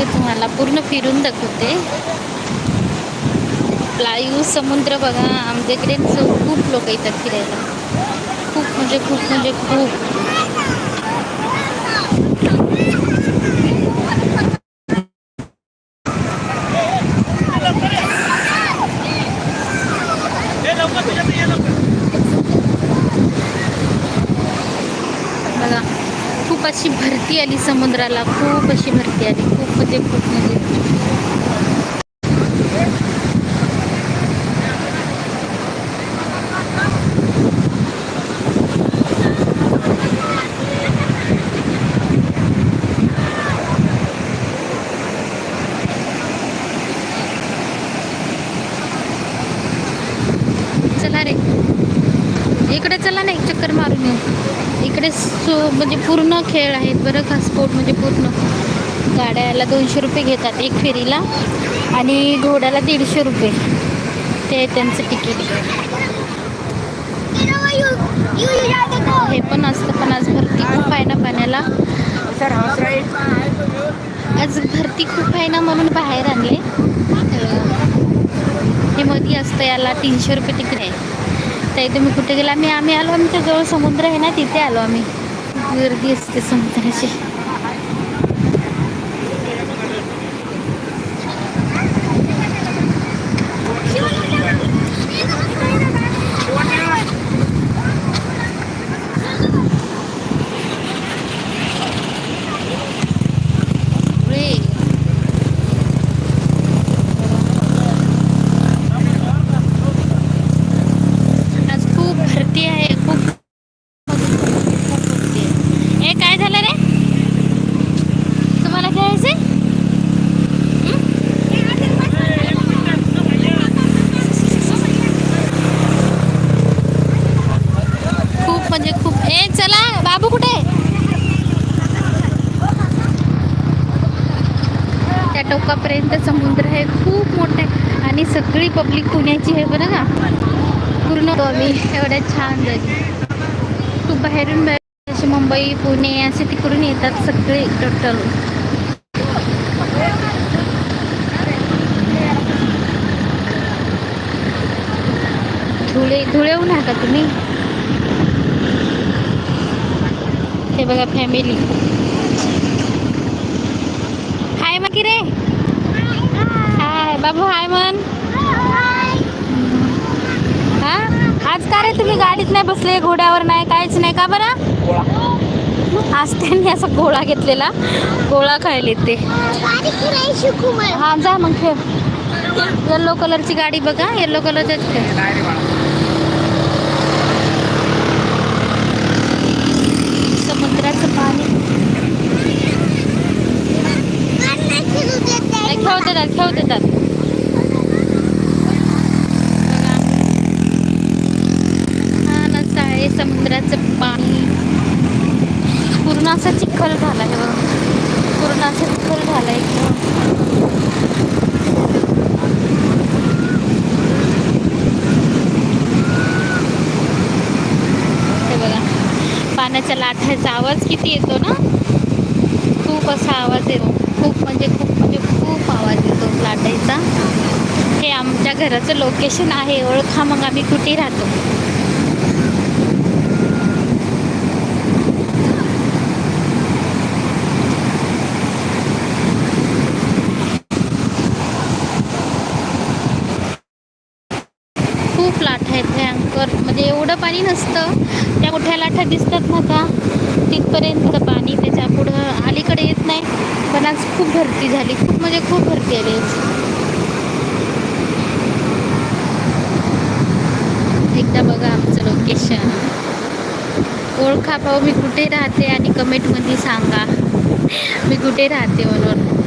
दाखवते तुम्हाला पूर्ण फिरून दाखवते. प्लायू समुद्र बघा आमच्याकडे खूप लोक येतात फिरायला. खूप म्हणजे खूप म्हणजे खूप बघा खूप अशी भरती आली समुद्राला खूप अशी भरती आली खूप म्हणजे खूप म्हणजे. चला रे. इकडे चला ना एक चक्कर मारून येऊ. इकडे सो म्हणजे पूर्ण खेळ आहेत बरं का स्पोर्ट म्हणजे पूर्ण. गाड्याला दोनशे रुपये घेतात एक फेरीला आणि घोड्याला दीडशे रुपये. ते त्यांचं तिकीट. हे पण असतं पण आज भरती खूप आहे ना पाण्याला. आज भरती खूप आहे ना म्हणून बाहेर आणले. हे मध्ये असतं याला तीनशे रुपये तिकीट आहे. ताई तुम्ही कुठे गेला? आम्ही आम्ही आलो आमच्या जवळ समुद्र आहे ना तिथे आलो आम्ही. गर्दी असते समुद्राची रे. आज खूप भरती आहे खूप खूप भरती आहे हे काय झालं रे तुम्हाला खेळायचंय खूप म्हणजे खूप ए चला बाबू कुठे आहे? त्या टोकापर्यंत समुद्र आहे खूप मोठा आहे आणि सगळी पब्लिक पुण्याची आहे बरं का? पूर्ण तो आम्ही एवढ्या छान जागी. खूप बाहेरून बाहेर असे मुंबई पुणे असे तिकडून येतात सगळे टोटल धुळे धुळेहून आहे का तुम्ही? हे बघा फॅमिली हाय मग रे हाय बाबू. हाय मन हा आज का रे तुम्ही गाडीत नाही बसले घोड्यावर नाही काहीच नाही? का बरं? आज त्यांनी असा गोळा घेतलेला. गोळा खायले ते. हा जा मग खेळ. येल्लो कलरची गाडी बघा येल्लो कलरच्याच खेळ. समुद्राचं पाणी. खेळू देतात खेळू देतात बघा. छान असं आहे समुद्राचं पाणी. पूर्ण असा चिखल झाला आहे बघा. पूर्ण असा चिखल झाला आहे बघा. पाण्याच्या लाटाचा आवाज किती येतो ना? खूप असा आवाज येतो. खूप म्हणजे खूप म्हणजे खूप आवाज येतो लाटायचा. हे आमच्या घराचं लोकेशन आहे. ओळखा मग आम्ही कुठे राहतो खूप लाटा आहेत भयंकर म्हणजे एवढं पाणी नसतं. त्या मोठ्या लाटा दिसतात ना का? तिथपर्यंत पाणी त्याच्या पुढं अलीकडे येत नाही. पण आज खूप भरती झाली. खूप म्हणजे खूप भरती आली. आज. एकदा बघा आमचं लोकेशन ओळखा भाऊ मी कुठे राहते आणि कमेंटमध्ये सांगा. मी कुठे राहते म्हणून.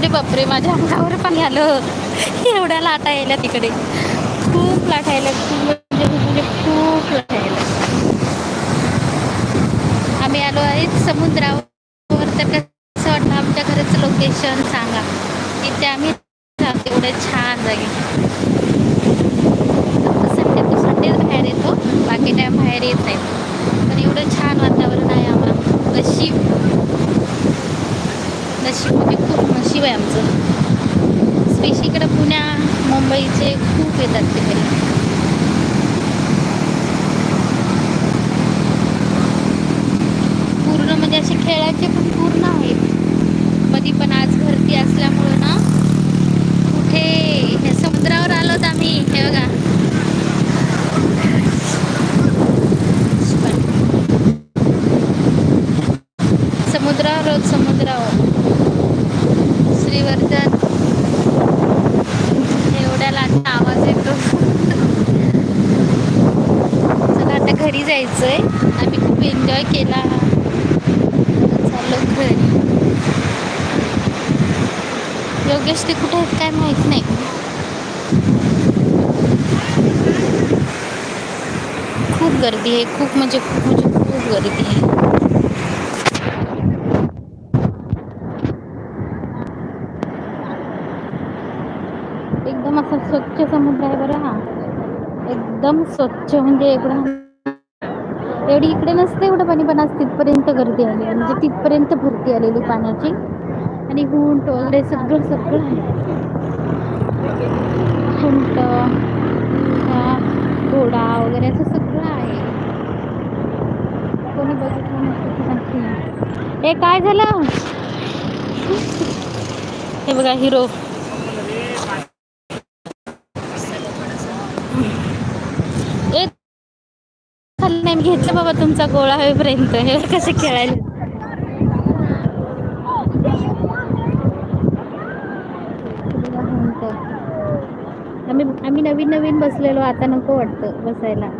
बापरे बापरे माझ्या अंगावर पण आलं. एवढ्या लाटा यायला तिकडे. खूप लाट यायला म्हणजे खूप म्हणजे खूप लाटा यायला आम्ही आलो आहे समुद्रावर. तर कसं वाटलं आमच्या घराचं लोकेशन सांगा. तिथे आम्ही जातो. एवढ्या छान जागी. संडे तो संडेच बाहेर येतो. बाकी टाईम बाहेर येत नाही. पण एवढं छान वातावरण आहे आम्हाला. नशीब. नशीब म्हणजे नशीब आहे आमचं. स्पेशली इकडं पुण्या मुंबईचे खूप येतात तिकडे पूर्ण म्हणजे असे खेळाचे पण पूर्ण आहेत. कधी पण आज भरती असल्यामुळं ना कुठे समुद्रावर आलोत आम्ही हे बघा समुद्रावर आहोत, समुद्रावर परिवर्तन. एवढ्याला आता आवाज येतो. चला आता घरी जायचंय. आम्ही खूप एन्जॉय केला. चाललो घरी. योगेश ते कुठे आहेत काय माहीत नाही. खूप गर्दी आहे. खूप म्हणजे खूप म्हणजे खूप गर्दी आहे एकदम असा स्वच्छ समुद्र आहे बरं हा. एकदम स्वच्छ म्हणजे एकदम एवढी इकडे नसते एवढं पाणी पण आज तिथपर्यंत गर्दी आली म्हणजे तिथपर्यंत भरती आलेली पाण्याची. आणि हुंट वगैरे सगळं सगळं आहे. हुंट घोडा वगैरे असं सगळं आहे. कोणी बघितलं नसतं नक्की ए काय झालं? हे बघा हिरो. खाल्लं नाही घेतलं बाबा तुमचा गोळा होईपर्यंत. हे कसे खेळायला? आम्ही आम्ही नवीन नवीन बसलेलो आता नको वाटतं बसायला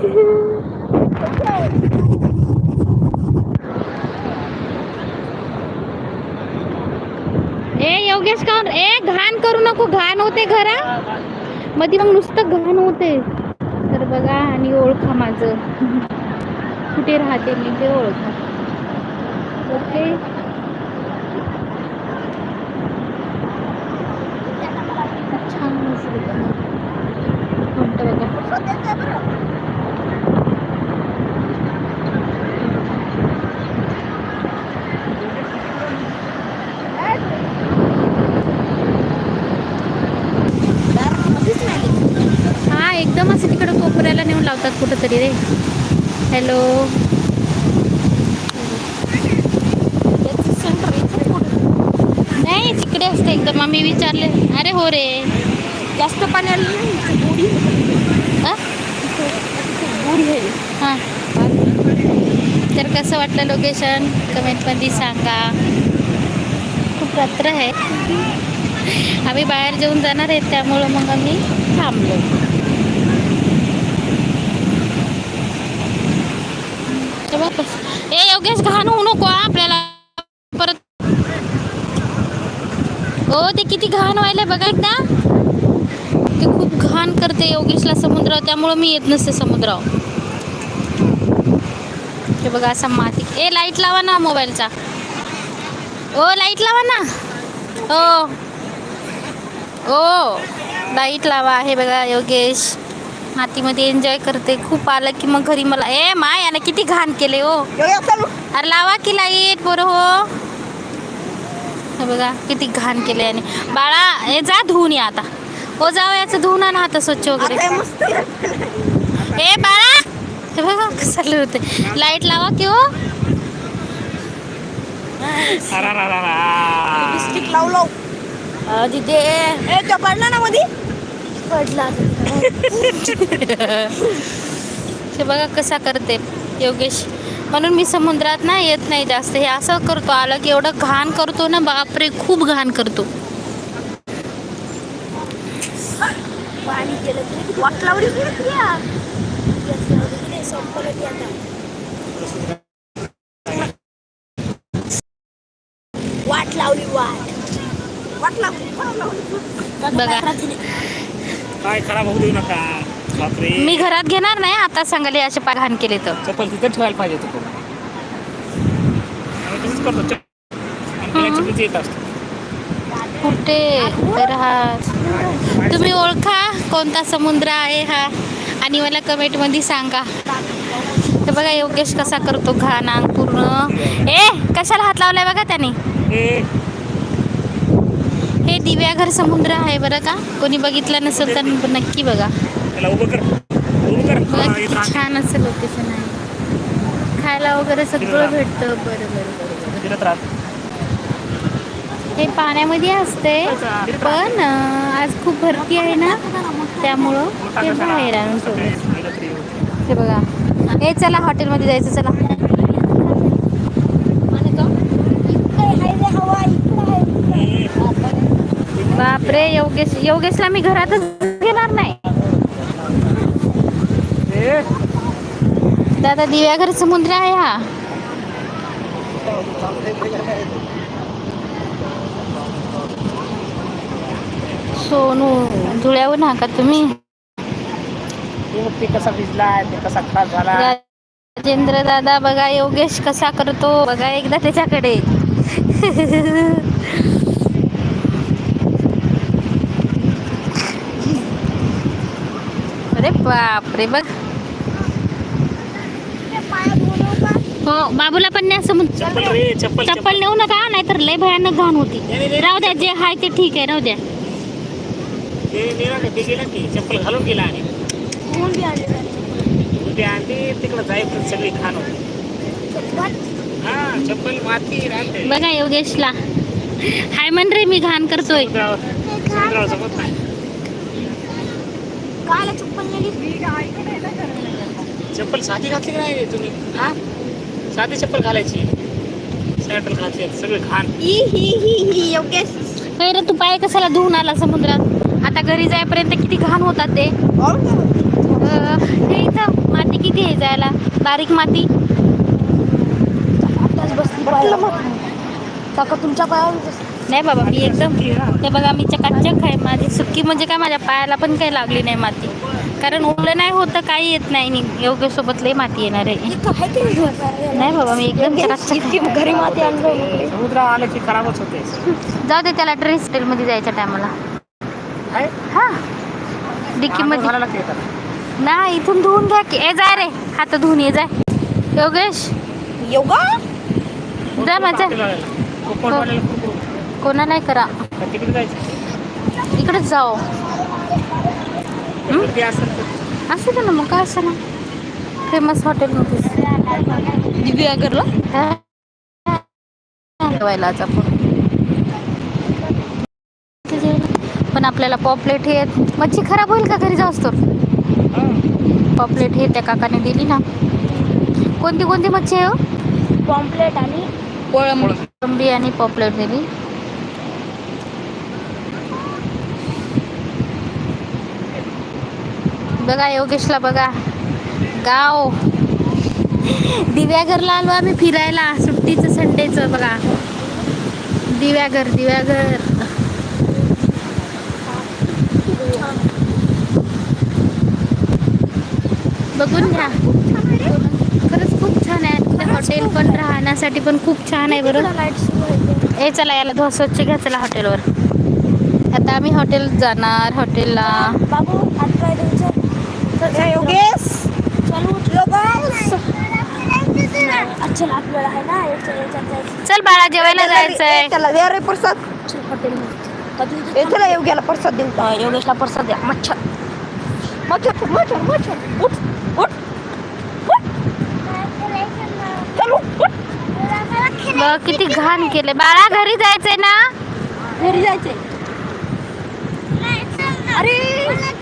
ए योगेश का? ए घाण करू नको घाण होते घरा. मध्ये मग नुसतं घाण होते. तर बघा आणि ओळखा माझं. कुठे राहते मी ते ओळखा. ओके? छान बघा हा एकदम असं तिकडं कोपऱ्याला नेऊन लावतात कुठंतरी रे. हॅलो नाही तिकडे असते एकदम. आम्ही विचारले अरे हो रे. जास्त पाण्याला नाही बुडी हा? आहे. हां? तर कसं वाटलं लोकेशन कमेंटमध्ये सांगा. खूप रात्र आहे. आम्ही बाहेर जेवून जाणार आहेत त्यामुळं मग आम्ही थांबलो हे बघ कसं- ए योगेश घाण होऊ नको आपल्याला. परत. हो ते किती घाण व्हायला बघा एकदा. ते खूप घाण करते योगेशला समुद्र त्यामुळं मी येत नसते समुद्रावर. हे बघा असा माती. ए लाइट लावा ना मोबाईलचा ओ लाइट लावा ना. हो. ओ लाइट लावा. हे बघा योगेश. मातीमध्ये एन्जॉय करते. खूप आलं की मग घरी मला ए माय यानं किती घाण केले हो. अरे लावा की लाइट बरं हो. बघा किती घाण केले याने. बाळा हे जा धुवून या आता. हो जावं याचं धुवून आणा आता स्वच्छ वगैरे. ए बाळा. हे बघा कसं होते लाइट लावा की हो. बिस्किट लाव लाव. तिथे ए तो पडला ना मध्ये पडला. हे बघा कसा करते योगेश. म्हणून मी समुद्रात ना येत नाही जास्त. हे असं करतो आलं की एवढं घाण करतो ना बापरे खूप घाण करतो. वाट लावली. वाट वाट लावली बघा. काय खराब होऊ देऊ नका. बापरे. मी घरात घेणार नाही आता सांगाले असे पा घाण केले तर. चप्पल तिथं ठेवायला पाहिजे होतं कोण आम्ही तसंच करतो. चप- आणि त्याला चप्पलीचं येत असतं. कुठे? तर हा. तुम्ही ओळखा कोणता समुद्र आहे हा आणि मला कमेंटमध्ये सांगा. तर बघा योगेश कसा करतो घाण अंग पूर्ण. ए कशाला हात लावलाय बघा त्याने? ए, हे दिव्याघर समुद्र आहे बरं का? कोणी बघितलं नसेल तर नक्की बघा. त्याला उभं कर. उभं कर. बघा हा, किती इथं आण. छान असं लोकेशन आहे. खायला वगैरे सगळं भेटतं. बरं. हे पाण्यामध्ये असते पण आज खूप भरती आहे ना त्यामुळं ते बाहेर आणून सोडलं. हे बघा. हे चला हॉटेलमध्ये जायचं चला. हवा बापरे योगेश योगेशला मी घरातच घेणार नाही. दादा दिव्याघर समुद्र आहे हा. सोनू धुळ्याहून हा का तुम्ही? कसा भिजला कसा झाला? राजेंद्र दादा बघा योगेश कसा करतो. बघा एकदा त्याच्याकडे. बापरे बघ. हो बाबूला पण नाही असं चप्पल नेऊ नका नाहीतर लय भयानक घाण होती. राहू द्या जे आहे ते ठीक आहे राहू द्या. चप्पल घालून गेला आणि. ऊन बी आले ते आणते तिकडं जायपर्यंत सगळी खाण होती. हा चप्पल माती राहते. बघा योगेशला. हाय म्हण रे मी घाण करतोय. चप्पल नेली चप्पल साधी घातली की नाही तुम्ही? हा? साधी चप्पल घालायची. सॅन्डल घातली सगळे घाण. ही ही ही ही योगेश. काय रे तू पाय कशाला धुवून आला समुद्रात? आता घरी जाईपर्यंत किती घाण होतात ते. हे इथं माती किती आहे जायला? बारीक माती? आताच बसली पायाला काका तुमच्या पायावर. नाही बाबा मी एकदम ते बघा मी चकाचक आहे. माझी सुक्की म्हणजे काय माझ्या पायाला पण काही लागली नाही माती. कारण ओलं नाही होतं काही येत नाही. नि योग्य सोबत लय माती येणार आहे. नाही? बाबा मी एकदम घरी माती आणलं समुद्र आलं की खराबच होते. जाऊ दे त्याला ड्रेस मध्ये जायच्या टायमाला हा. डिक्की मध्ये? नाही इथून धुवून घ्या की. ए जाय रे. हात धुवून ये जाय योगेश. योगा? जा माझ्या कोकणवाल्याला कुरकुर. कोणा नाही करा. का तिकडे जायचं. इकडेच जाओ. असू दे ना मग काय असं ना? फेमस हॉटेलमध्ये आज आपण. पण आपल्याला पॉपलेट हे मच्छी खराब होईल का घरी जाऊस तर? हा. पॉपलेट हे त्या काकाने दिली ना. कोणती कोणती मच्छी आहे हो? पॉम्पलेट आणि कोळंबी आणि पॉपलेट दिली. बघा योगेशला बघा. गाव. दिव्याघरला आलो आम्ही फिरायला. सुट्टीचं संडेचं बघा. दिव्याघर दिव्याघर. बघून घ्या. खरंच खूप छान आहे. हॉटेल पण राहण्यासाठी पण खूप छान आहे बरं. लाइट ए चला याला धुवा स्वच्छ घ्या चला हॉटेलवर आता आम्ही हॉटेल जाणार हॉटेलला जायचं चल बाळा जेवायला जायचंय. त्याला रे प्रसाद. त्याला योग्याला प्रसाद देऊ योगेशला प्रसाद द्या. मच्छर. मच्छर मच्छर मच्छर. उठ उठ. किती घाण केले बाळा घरी जायचंय ना? घरी जायचंय. अरे.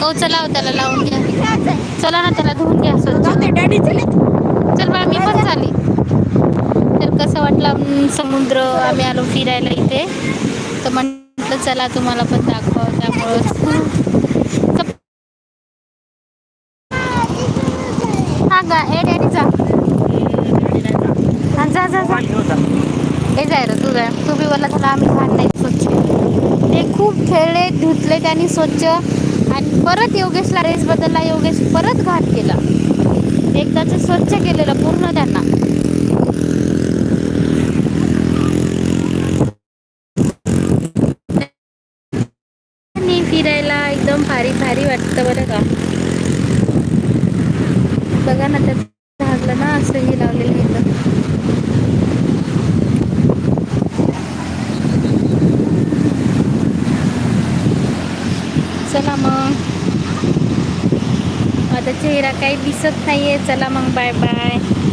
हो चला हो त्याला लावून घ्या. चला ना त्याला धुवून घ्या डॅडी चल बाळा मी पण चाली तर कसं वाटलं समुद्र आम्ही आलो फिरायला इथे. तर म्हटलं चला तुम्हाला पण दाखव त्यामुळं. हा गा ए डॅडी जा जा जा. हे जाय रे तू जाय तू बी बोलला झाला आम्ही घाण नाही स्वच्छ. ते खूप खेळले धुतले त्यांनी स्वच्छ. आणि परत योगेशला रेस बदलला योगेश परत घात केला. एकदाच स्वच्छ केलेलं पूर्ण त्यांना. फिरायला एकदम भारी भारी वाटतं बरं का. बघा ना त्या झालं ना असं हे लावलेलं एकदम माझा चेहरा काही दिसत नाहीये. चला मग बाय बाय